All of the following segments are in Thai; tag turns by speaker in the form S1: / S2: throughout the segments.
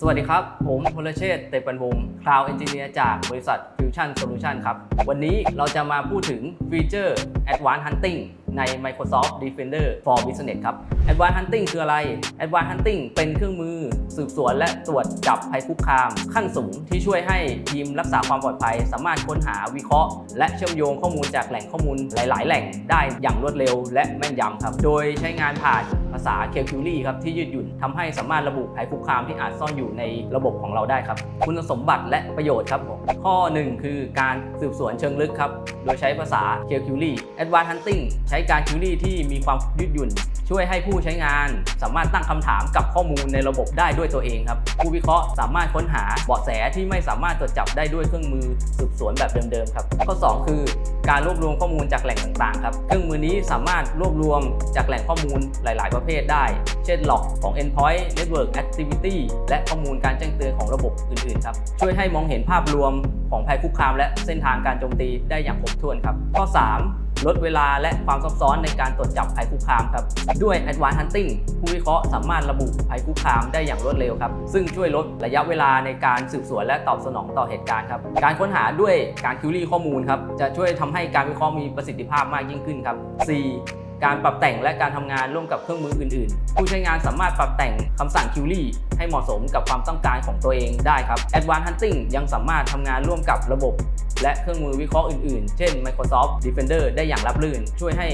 S1: สวัสดีครับ ผมพลเชษฐ์เตปันวงศ์ Cloud Engineer จากบริษัท Fusion Solution ครับ วันนี้เราจะมาพูดถึงฟีเจอร์ Advanced Hunting ใน Microsoft Defender for Business ครับ Advanced Hunting คืออะไร Advanced Hunting เป็นเครื่องมือสืบสวนและตรวจจับภัยคุกคาม ขั้นสูงที่ช่วยให้ทีมรักษาความปลอดภัย สามารถค้นหาวิเคราะห์ และเชื่อมโยงข้อมูลจากแหล่งข้อมูลหลาย ๆ แหล่งได้อย่างรวดเร็วและแม่นยำครับ โดยใช้งานผ่าน ภาษา k q u r y ครับที่ยืดหยุ่นทำให้สามารถระบุภัยคุกคามที่อาจซ่อนอยู่ในระบบของเราได้ครับ คุณสมบัติและประโยชน์ครับผมข้อ 1 คือการสืบสวนเชิงลึกครับ โดยใช้ภาษา k q u r y Advanced Hunting ใช้การ query ที่มีความยืดหยุ่น ช่วยให้ผู้ใช้งาน สามารถตั้งคำถามกับข้อมูลในระบบได้ด้วยตัวเองครับผู้วิเคราะห์สามารถค้นหาเบาะแสที่ไม่สามารถตรวจจับได้ด้วยเครื่องมือสืบสวนแบบเดิมๆครับข้อ 2 คือการรวบรวมข้อมูลจากแหล่งต่างๆครับเครื่องมือนี้สามารถรวบรวมจากแหล่งข้อมูลหลาย ๆ ประเภทได้ เช่น log ของ endpoint network activity และข้อมูลการแจ้งเตือนของระบบอื่น ๆ ครับ ช่วยให้มองเห็นภาพรวมของภัยคุกคาม และเส้นทางการโจมตีได้อย่างครบถ้วนครับ ข้อ 3ลดเวลาและความซับซ้อนในการตรวจจับภัยคุกคามครับ ด้วย Advanced Hunting ผู้วิเคราะห์สามารถระบุภัยคุกคามได้อย่างรวดเร็วครับ ซึ่งช่วยลดระยะเวลาในการสืบสวนและตอบสนองต่อเหตุการณ์ครับ การค้นหาด้วยการคิวรี่ข้อมูลครับ จะช่วยทำให้การวิเคราะห์มีประสิทธิภาพมากยิ่งขึ้นครับ 4. การปรับแต่งและการทำงานร่วมกับเครื่องมืออื่น ๆ ผู้ใช้งานสามารถปรับแต่งคำสั่งคิวรี่ให้เหมาะสมกับความต้องการของตัวเองได้ครับ Advanced Hunting ยังสามารถทำงานร่วมกับระบบ และเครื่องมือวิเคราะห์อื่น ๆ เช่น Microsoft Defender ได้อย่างรับรื่น ช่วยให้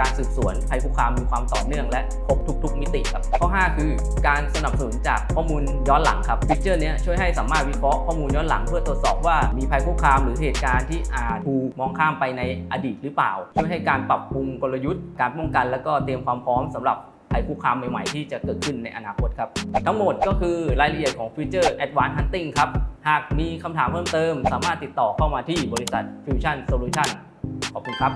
S1: การสืบสวนภัยคุกคามมีความต่อเนื่องและครบทุก ๆ มิติครับข้อ 5 คือการสนับสนุนจากข้อมูลย้อนหลังครับฟีเจอร์นี้ช่วยให้สามารถวิเคราะห์ข้อมูลย้อนหลัง เพื่อตรวจสอบว่ามีภัยคุกคามหรือเหตุการณ์ที่อาจถูกมองข้ามไปในอดีตหรือเปล่า ช่วยให้การปรับปรุงกลยุทธ์ การป้องกัน และก็เตรียมความพร้อมสำหรับภัยคุกคามใหม่ ๆ ที่จะเกิดขึ้นในอนาคตครับ ทั้งหมดก็คือรายละเอียดของฟีเจอร์ Advanced Hunting ครับ หากมีคำถามเพิ่มเติม สามารถติดต่อเข้ามาที่บริษัท Fusion Solution ขอบคุณครับ